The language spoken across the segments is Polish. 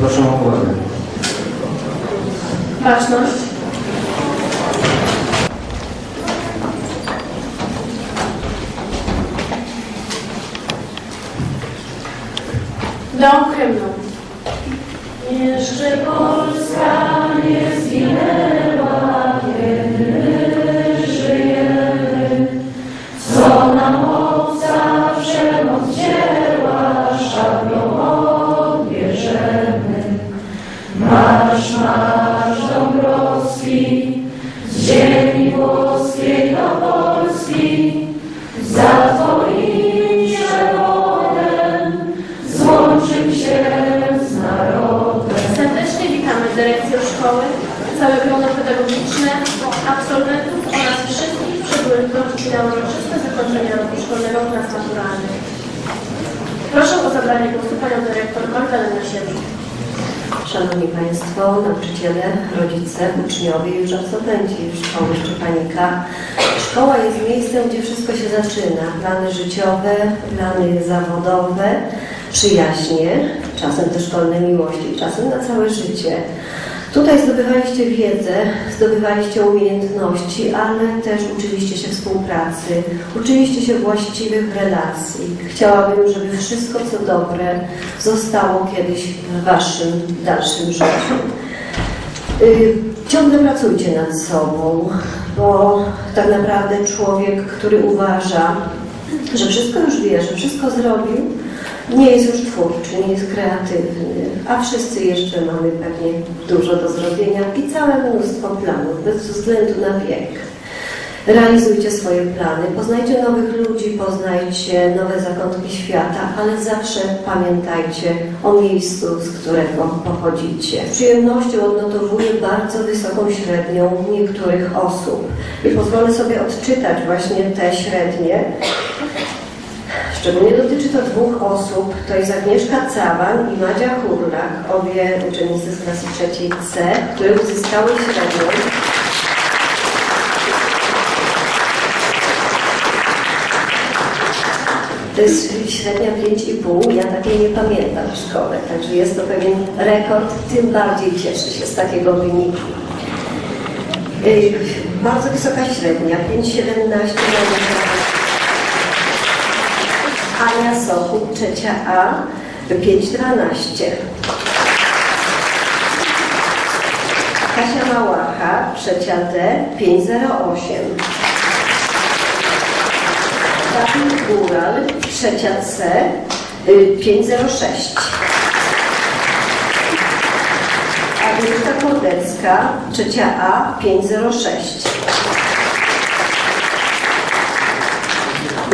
Proszę o uwagę. Baczność. Dom hymnu. Jeszcze Polska nie zginęła, całe grono pedagogiczne, absolwentów oraz wszystkich przybyłych gości na uroczyste zakończenie roku szkolnego klas maturalnych. Proszę o zabranie głosu panią dyrektor Magdalenę Siewicz. Szanowni Państwo, nauczyciele, rodzice, uczniowie już absolwenci szkoły Szczepanika. Szkoła jest miejscem, gdzie wszystko się zaczyna. Plany życiowe, plany zawodowe, przyjaźnie, czasem te szkolne miłości, czasem na całe życie. Tutaj zdobywaliście wiedzę, zdobywaliście umiejętności, ale też uczyliście się współpracy, uczyliście się właściwych relacji. Chciałabym, żeby wszystko, co dobre, zostało kiedyś w Waszym dalszym życiu. Y, Ciągle pracujcie nad sobą, bo tak naprawdę człowiek, który uważa, że wszystko już wie, że wszystko zrobił, nie jest już twórczy, nie jest kreatywny, a wszyscy jeszcze mamy pewnie dużo do zrobienia i całe mnóstwo planów, bez względu na wiek. Realizujcie swoje plany, poznajcie nowych ludzi, poznajcie nowe zakątki świata, ale zawsze pamiętajcie o miejscu, z którego pochodzicie. Z przyjemnością odnotowuję bardzo wysoką średnią niektórych osób i pozwolę sobie odczytać właśnie te średnie, Szczególnie dotyczy to dwóch osób, to jest Agnieszka Cawan i Madzia Hurlak, obie uczennice z klasy trzeciej C, które uzyskały średnią To jest średnia 5,5. Ja takiej nie pamiętam w szkole, także jest to pewien rekord. Tym bardziej cieszę się z takiego wyniku. Yy, bardzo wysoka średnia, 5,17 na Ania Sochut, trzecia A, 5,12. Kasia Małacha, trzecia D, 5,08. Kamil Góral, trzecia C, y, 506. Agnieszka Kordecka, trzecia A, 506.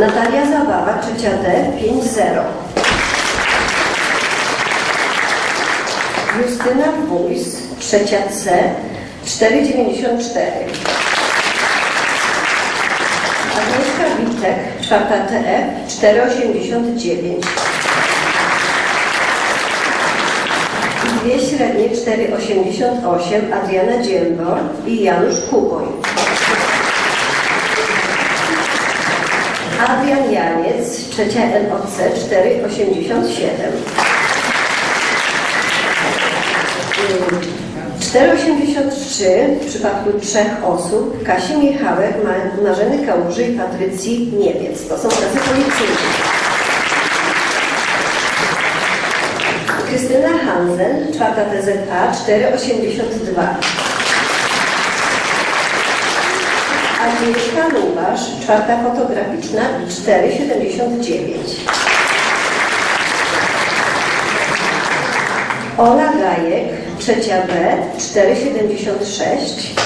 Natalia Zabawa, trzecia D, 5-0. Justyna Wójs, trzecia C, 4,94. Agnieszka Witek, czwarta TF, 4,89. I dwie średnie, 4,88 Adriana Dziembor i Janusz Kuboń. Adrian Janiec, trzecia LOC, 4,87. 4,83 w przypadku trzech osób Kasi Michałek, Ma- Marzeny Kałuży i Patrycji Niebiec. To są tacy policyjni. Krystyna Hansen, czwarta TZA, 4,82. Agnieszka Lubasz, czwarta fotograficzna, 4,79. Ola Gajek, trzecia B, 4,76.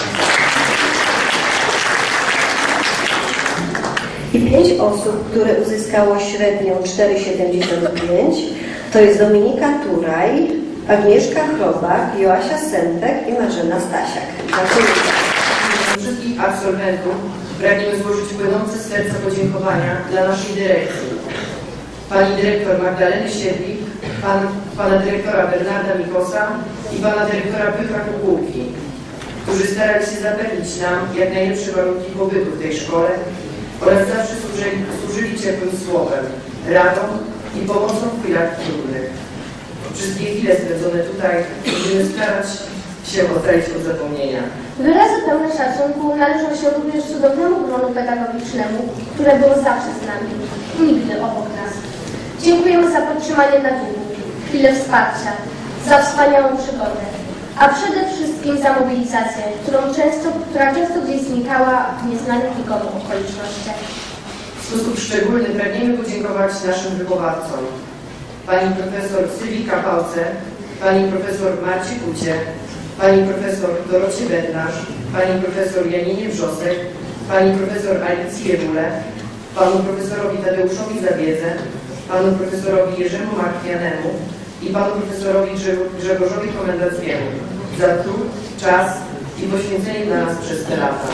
I pięć osób, które uzyskało średnią 4,75 to jest Dominika Turaj, Agnieszka Chrobak, Joasia Sępek i Marzena Stasiak. Gratuluję. Wszystkich absolwentów pragniemy złożyć płynące z serca podziękowania dla naszej dyrekcji. Pani dyrektor Magdaleny Siedlik, pan, pana dyrektora Bernarda Mikosa i pana dyrektora Piotra Kukułki, którzy starali się zapewnić nam jak najlepsze warunki pobytu w tej szkole oraz zawsze służyli, służyli ciepłym słowem, radą i pomocą w chwilach trudnych. Wszystkie chwile spędzone tutaj będziemy starać się ocalić od zapomnienia. Wyrazy pełne szacunku należą się również cudownemu gronu pedagogicznemu, które było zawsze z nami, nigdy obok nas. Dziękujemy za podtrzymanie nawyku, chwilę wsparcia, za wspaniałą przygodę, a przede wszystkim za mobilizację, którą często, która często gdzieś znikała w nieznanych nikomu okolicznościach. W sposób szczególny pragniemy podziękować naszym wychowawcom. Pani profesor Sylwii Kapałce, pani profesor Marcie Kucie, pani profesor Dorocie Bednarz, pani profesor Janinie Wrzosek, pani profesor Alicji Jewule, panu profesorowi Tadeuszowi Zawiedzę, panu profesorowi Jerzemu Markwianemu i panu profesorowi Grze- Grzegorzowi Komendackiemu za trud, czas i poświęcenie dla nas przez te lata.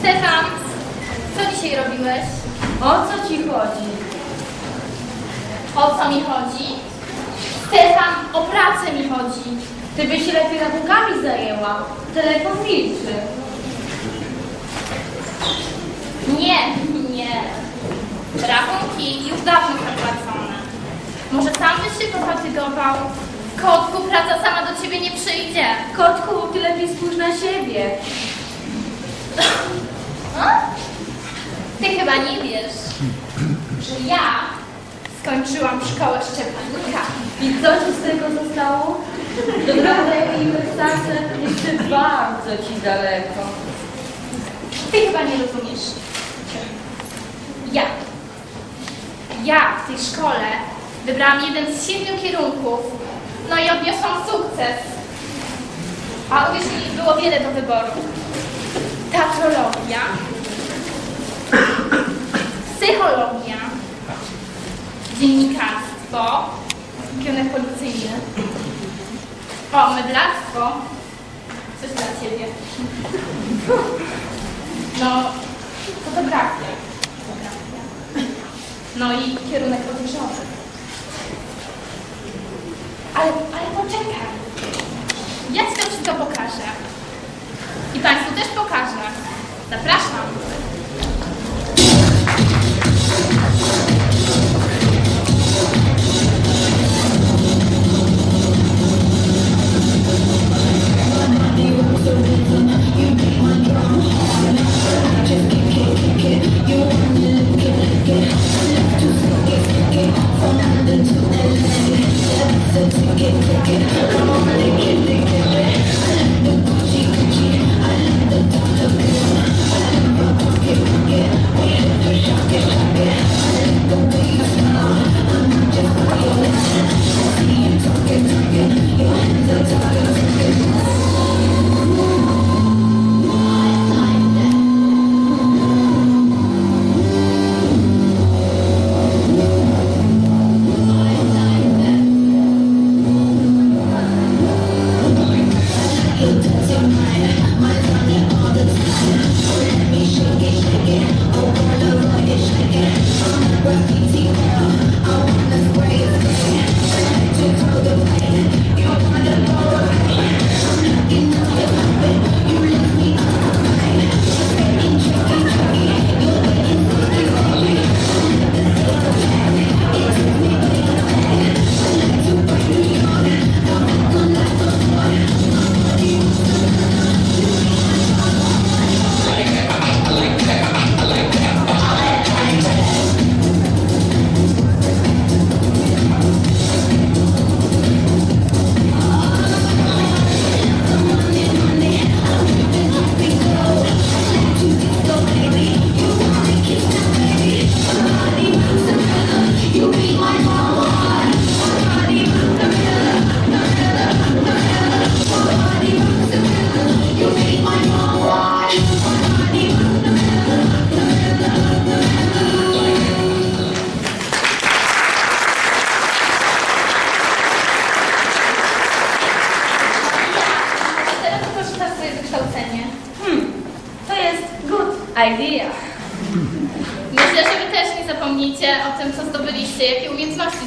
Stefan, co dzisiaj robiłeś? O co ci chodzi? O co mi chodzi? Stefan, o pracę mi chodzi. Ty byś się lepiej rachunkami zajęła. Telefon milczy. Nie, nie. Rachunki już dawno zapłacone. Może sam byś się pofatygował? Kotku, praca sama do ciebie nie przyjdzie. Kotku, ty lepiej spójrz na siebie. A? Ty chyba nie wiesz, że ja skończyłam szkołę Szczepanika. I co ci z tego zostało? Do prawego uniwersytetu jeszcze bardzo ci daleko. Ty chyba nie rozumiesz. Ja. Ja w tej szkole wybrałam jeden z siedmiu kierunków, no i odniosłam sukces. A uwierz mi, było wiele do wyboru. Teatrologia, psychologia, dziennikarstwo, kierunek policyjny, o, meblarstwo, coś dla Ciebie. No, fotografia. Fotografia. No i kierunek odzieżowy. Ale, ale poczekaj. Ja Ci to pokażę. I Państwu też pokażę. Zapraszam.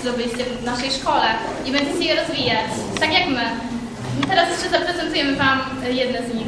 do w naszej szkole i będziecie je rozwijać, tak jak my. Teraz jeszcze zaprezentujemy Wam e, jedne z nich.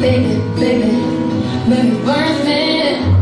baby, baby. But burst it.